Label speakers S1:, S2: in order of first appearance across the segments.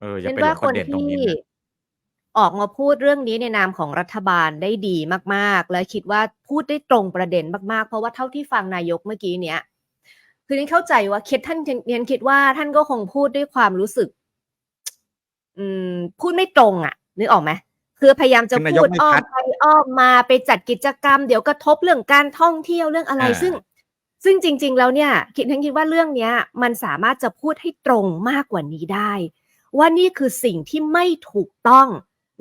S1: เออ อย่า
S2: ฉัน
S1: ไปหล
S2: ว่าง
S1: ป
S2: ค
S1: ระ
S2: น
S1: เด็นตร
S2: ที่
S1: งนี้นะ
S2: ออกมาพูดเรื่องนี้ในนามของรัฐบาลได้ดีมากๆ และคิดว่าพูดได้ตรงประเด็นมากๆ เพราะว่าเท่าที่ฟังนายกเมื่อกี้เนี้ยคือฉันเข้าใจว่าคิดท่านฉันคิดว่าท่านก็คงพูดด้วยความรู้สึก อืม พูดไม่ตรงอะนึกออกไหมคือพยายามจะ
S1: คือนา
S2: พู
S1: ยก
S2: ด
S1: ไม่
S2: อ้อ
S1: ชั
S2: ม
S1: ด
S2: ไปอ้อมมาไปจัดกิจกรรม เดี๋ยวกระทบเรื่องการท่องเที่ยวเรื่องอะไร
S1: อา
S2: ซึ่ง ซึ่งจริง ๆ แล้วเนี่ย คิดฉันคิดว่าเรื่องเนี้ย มันสามารถจะพูดให้ตรงมากกว่านี้ได้ ว่านี่คือสิ่งที่ไม่ถูกต้อง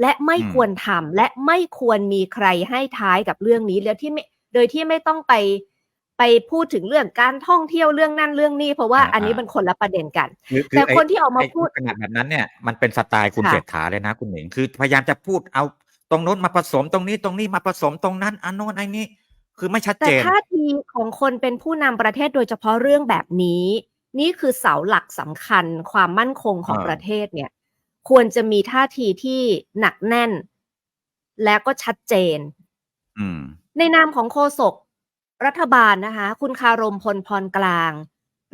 S2: และไม่
S1: อืม
S2: ควรทำและไม่ควรมีใครให้ท้ายกับเรื่องนี้แล้วที่ไม่โดยที่ไม่ต้องไปไปพูดถึงเรื่องการท่องเที่ยวเรื่องนั่นเรื่องนี้เพราะว่า
S1: อา
S2: อันนี้
S1: ๆ
S2: มันคนละประเด็นกัน
S1: คือคื
S2: แต่
S1: อไอ้
S2: คนที่ออกมา
S1: ไอ้
S2: พูด
S1: ขนาดแบบนั้นเนี่ยมันเป็นสไตล์คุณ
S2: ค่ะ
S1: เศรษฐาเลยนะคุณหนิงคือพยายามจะพูดเอาตรงโน้นมาผสมตรงนี้ตรงนี้มาผสมตรงนั้นอันโน้นไอ้นี้ คือไม่ชัด
S2: แต่
S1: เจน
S2: ท่าทีของคนเป็นผู้นำประเทศโดยเฉพาะเรื่องแบบนี้ นี่คือเสาหลักสำคัญความมั่นคงของ
S1: เออ
S2: ประเทศเนี่ย ควรจะมีท่าทีที่หนักแน่น และก็ชัดเจน
S1: อืม
S2: ในนามของโฆษกรัฐบาลนะคะ คุณคารมพลพรกลาง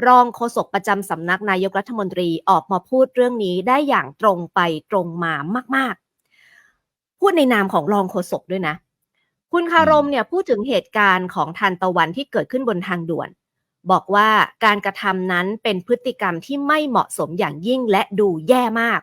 S2: รองโฆษกประจำสำนักนายกรัฐมนตรีออกมาพูดเรื่องนี้ได้อย่างตรงไปตรงมามาก ๆ พูดในนามของรองโฆษกด้วยนะ คุณคารมเนี่ยพูดถึงเหตุการณ์ของทันตะวันที่เกิดขึ้นบนทางด่วน บอกว่าการกระทำนั้นเป็นพฤติกรรมที่ไม่เหมาะสมอย่างยิ่งและดูแย่มาก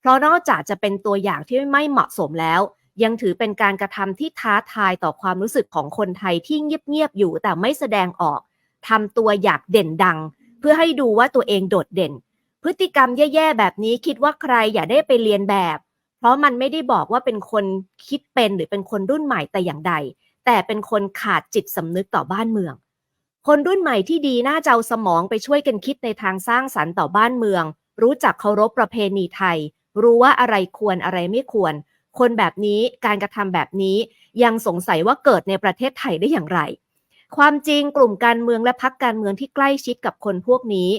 S2: เพราะนอกจากจะเป็นตัวอย่างที่ไม่เหมาะสมแล้ว ยังถือเป็นการกระทำที่ท้าทายต่อความรู้สึกของคนไทยที่เงียบๆอยู่แต่ไม่แสดงออกทำตัวอยากเด่นดัง เพื่อให้ดูว่าตัวเองโดดเด่น พฤติกรรมแย่ๆแบบนี้คิดว่าใครอย่าได้ไปเรียนแบบ เพราะมันไม่ได้บอกว่าเป็นคนคิดเป็นหรือเป็นคนรุ่นใหม่แต่อย่างใด แต่เป็นคนขาดจิตสำนึกต่อบ้านเมือง คนรุ่นใหม่ที่ดีน่าจะเอาสมองไปช่วยกันคิดในทางสร้างสรรค์ต่อบ้านเมือง รู้จักเคารพประเพณีไทย รู้ว่าอะไรควรอะไรไม่ควร คนแบบนี้การกระทำแบบนี้ยังสงสัยว่าเกิดในประเทศไทยได้อย่างไร ความจริงกลุ่มการเมืองและพักการเมืองที่ใกล้ชิดกับคนพวกนี้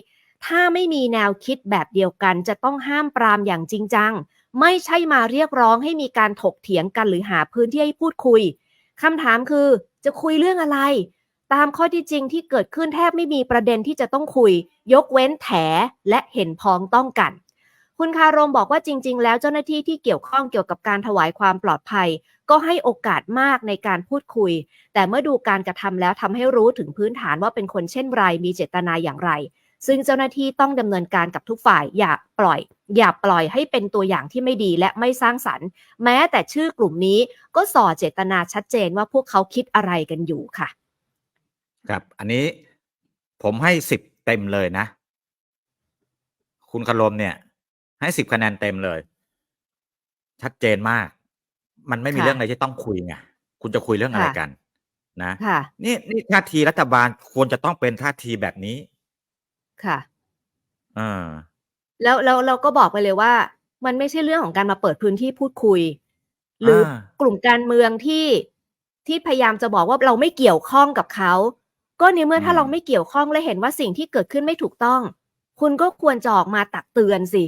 S2: ถ้าไม่มีแนวคิดแบบเดียวกัน จะต้องห้ามปรามอย่างจริงจัง ไม่ใช่มาเรียกร้องให้มีการถกเถียงกันหรือหาพื้นที่ให้พูดคุยคำถามคือจะคุยเรื่องอะไร ตามข้อที่จริงที่เกิดขึ้นแทบไม่มีประเด็นที่จะต้องคุย ยกเว้นแถและเห็นพ้องต้องกัน คุณคารมบอกว่าจริง ๆ แล้วเจ้าหน้าที่ที่เกี่ยวข้องเกี่ยวกับการถวายความปลอดภัย ก็ให้โอกาสมากในการพูดคุย แต่เมื่อดูการกระทำแล้วทำให้รู้ถึงพื้นฐานว่าเป็นคนเช่นไรมีเจตนาอย่างไร ซึ่งเจ้าหน้าที่ต้องดำเนินการกับทุกฝ่ายอย่าปล่อย อย่าปล่อยให้เป็นตัวอย่างที่ไม่ดีและไม่สร้างสรรค์ แม้แต่ชื่อกลุ่มนี้ก็ส่อเจตนาชัดเจนว่าพวกเขาคิดอะไรกันอยู่ค่ะ
S1: ครับ อันนี้ผมให้สิบเต็มเลยนะ คุณคารมเนี่ย ให้สิบคะแนนเต็มเลย ชัดเจนมาก มันไม่มี
S2: ค่ะ
S1: เรื่องอะไรที่ต้องคุยไงคุณจะคุยเรื่องอะไร
S2: ค่ะ
S1: กัน นะ
S2: ค่ะ
S1: นี่นี่ท่าทีรัฐบาลควรจะต้องเป็นท่าทีแบบนี้
S2: ค่ะ
S1: เออ
S2: แล้วแล้วเราก็บอกไปเลยว่า มันไม่ใช่เรื่องของการมาเปิดพื้นที่พูดคุย หรืออากลุ่มการเมืองที่ที่พยายามจะบอกว่าเราไม่เกี่ยวข้องกับเขา ก็ในเมื่อถ้า
S1: อืม
S2: เราไม่เกี่ยวข้องและเห็นว่าสิ่งที่เกิดขึ้นไม่ถูกต้อง คุณก็ควรจะออกมาตักเตือนสิ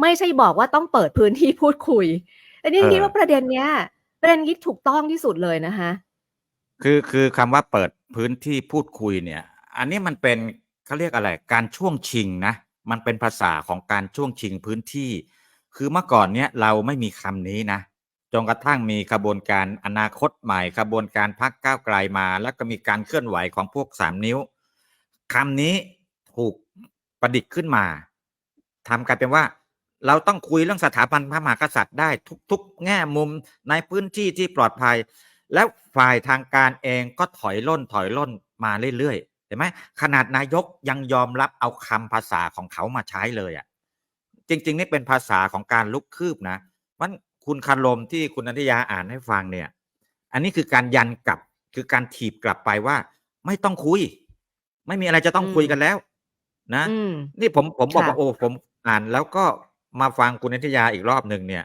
S2: ไม่ใช่บอกว่าต้องเปิดพื้นที่พูดคุยอันนี้
S1: เออ
S2: คิดว่าประเด็นเนี้ยประเด็นนี้ถูกต้องที่สุดเลยนะคะ
S1: คือคือคำว่าเปิดพื้นที่พูดคุยเนี่ย อันนี้มันเป็นเขาเรียกอะไร การช่วงชิงนะ มันเป็นภาษาของการช่วงชิงพื้นที่ คือเมื่อก่อนเนี้ยเราไม่มีคำนี้นะ จนกระทั่งมีขบวนการอนาคตใหม่ขบวนการพักก้าวไกลมา แล้วก็มีการเคลื่อนไหวของพวกสามนิ้วคำนี้ถูกประดิษฐ์ขึ้นมาทำกลายเป็นว่า เราต้องคุยเรื่องสถาบันพระมหากษัตริย์ได้ทุก ๆ แง่มุมในพื้นที่ที่ปลอดภัย แล้วฝ่ายทางการเองก็ถอยล่นถอยล่นมาเรื่อยๆเห็นไหมขนาดนายกยังยอมรับเอาคำภาษาของเขามาใช้เลยอะจริง ๆ นี่เป็นภาษาของการลุกคืบนะมัน คุณคารมที่คุณนันทยาอ่านให้ฟังเนี่ย อันนี้คือการยันกลับคือการถีบกลับไปว่า ไม่ต้องคุย ไม่มีอะไรจะต้อง
S2: อืม
S1: คุยกันแล้ว นะ
S2: อืม
S1: นี่ผมผมบอก
S2: ค่ะ
S1: ว่าโอ้ผมอ่านแล้วก็มาฟังคุณนันทยาอีกรอบหนึ่งเนี่ย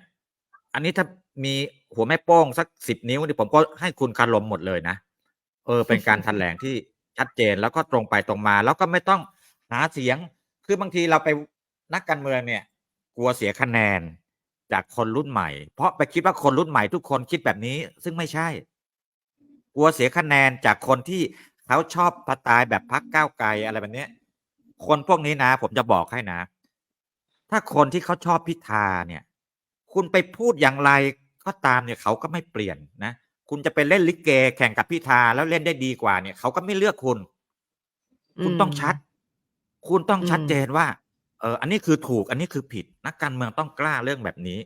S1: อันนี้ถ้ามีหัวแม่โป้งสักสิบนิ้วนี่ผมก็ให้คุณคารมหมดเลยนะเออ เป็นการแถลงที่ชัดเจนแล้วก็ตรงไปตรงมา แล้วก็ไม่ต้องหาเสียง คือบางทีเราไปนักการเมืองเนี่ย กลัวเสียคะแนน จากคนรุ่นใหม่ เพราะไปคิดว่าคนรุ่นใหม่ทุกคนคิดแบบนี้ ซึ่งไม่ใช่ กลัวเสียคะแนนจากคนที่เขาชอบสไตล์แบบพักก้าวไกลอะไรแบบเนี้ยคนพวกนี้นะ ผมจะบอกให้นะ ถ้าคนที่เขาชอบพิธาเนี่ย คุณไปพูดอย่างไรก็ตามเนี่ยเขาก็ไม่เปลี่ยนนะ คุณจะไปเล่นลิเกแข่งกับพิธาแล้วเล่นได้ดีกว่าเนี่ย เขาก็ไม่เลือกคุณ คุณต้องชัด คุณต้องชัดเจนว่า เอออันนี้คือถูกอันนี้คือผิดนักการเมืองต้องกล้าเรื่องแบบนี้